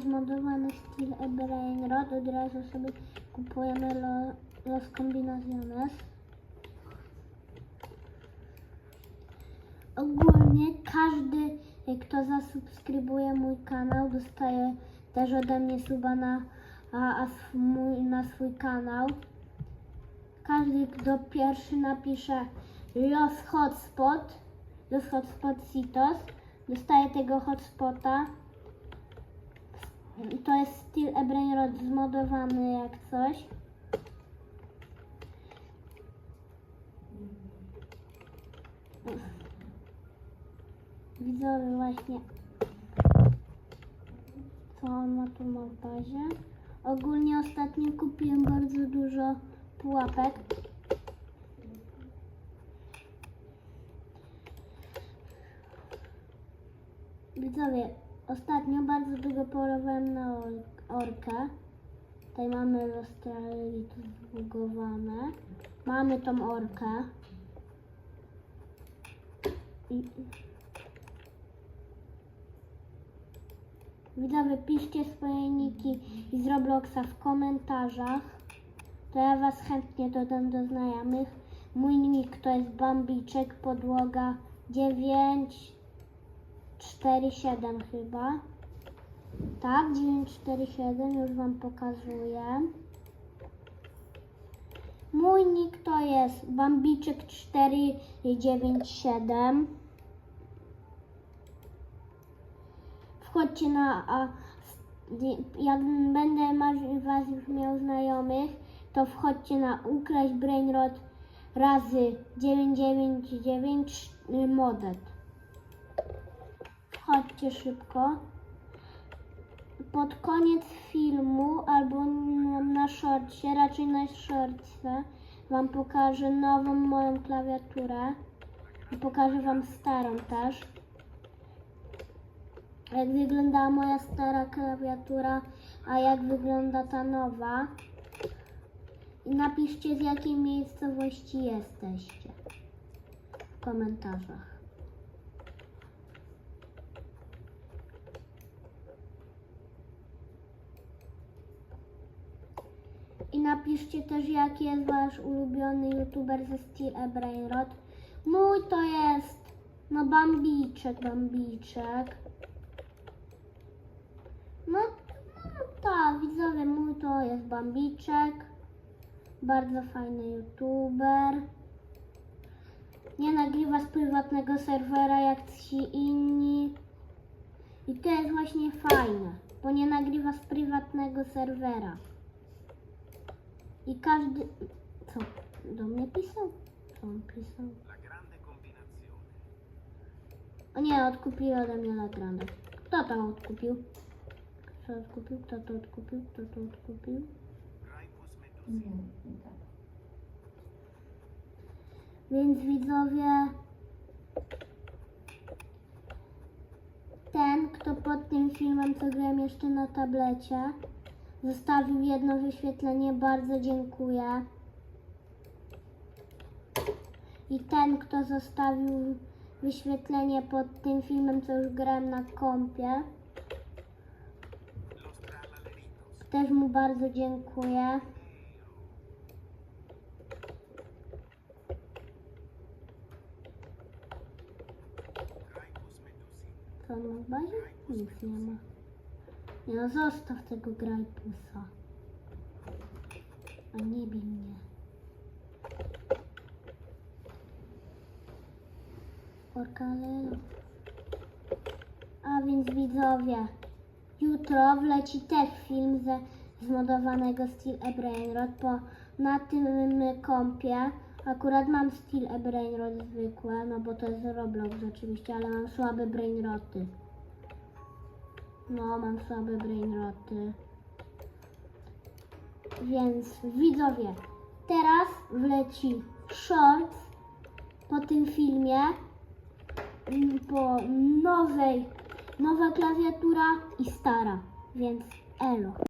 zmodowany styl Brainrod. Od razu sobie kupujemy lo, Los Combinaciones. Ogólnie każdy, kto zasubskrybuje mój kanał, dostaje też ode mnie suba na, a, a na swój kanał. Każdy, kto pierwszy napisze Los Hotspot, Los Hotspot Citos, dostaje tego hotspota. To jest styl Ebrainrod zmodowany jak coś. Widzowie właśnie co on ma tu ma w bazie. Ogólnie ostatnio kupiłem bardzo dużo pułapek. Widzowie, ostatnio bardzo długo polowałem na or- orkę. Tutaj mamy Lostralit zbugowane. Mamy tą orkę. I, Widzowie, piszcie swoje niki i z Robloxa w komentarzach. To ja Was chętnie dodam do znajomych. Mój nick to jest Bambiczek, podłoga 947 chyba. Tak, 947, już Wam pokazuję. Mój nick to jest Bambiczek 497. wchodźcie na, a, jak będę was już miał znajomych, to wchodźcie na ukraść brainrod razy 999 y, modet. Wchodźcie szybko. Pod koniec filmu albo na, shortcie, raczej na shortce, wam pokażę nową moją klawiaturę i pokażę wam starą też jak wygląda moja stara klawiatura, a jak wygląda ta nowa. I napiszcie z jakiej miejscowości jesteście w komentarzach. I napiszcie też jaki jest wasz ulubiony youtuber ze Steel Brainrod. Mój to jest no Bambiczek, Bambiczek. No, no tak, widzowie, mój to jest Bambiczek. Bardzo fajny youtuber. Nie nagrywa z prywatnego serwera jak ci inni. I to jest właśnie fajne, bo nie nagrywa z prywatnego serwera. I każdy... Co? Do mnie pisał? Co on pisał? La grande combinazione. O nie, odkupił ode mnie La Grande. Kto to odkupił? Kto odkupił? Kto to odkupił? Kto to odkupił? Raipus Medusi. Więc widzowie, ten, kto pod tym filmem, co grałem jeszcze na tablecie, zostawił jedno wyświetlenie, bardzo dziękuję. I ten, kto zostawił wyświetlenie pod tym filmem, co już grałem na kompie, też mu bardzo dziękuję. Co on ma w bazie? Nic nie ma. Nie no, zostaw tego grajpusa. A nie bij mnie. Orkalelo. A więc widzowie, jutro wleci też film ze zmodowanego Steel Brainrod, bo na tym kompie akurat mam Steel Brainrod zwykłe, no bo to jest Roblox oczywiście, ale mam słabe brainroty. No, mam słabe brainroty. Więc widzowie, teraz wleci shorts po tym filmie, po nowej, nowa klawiatura i stara, więc elo.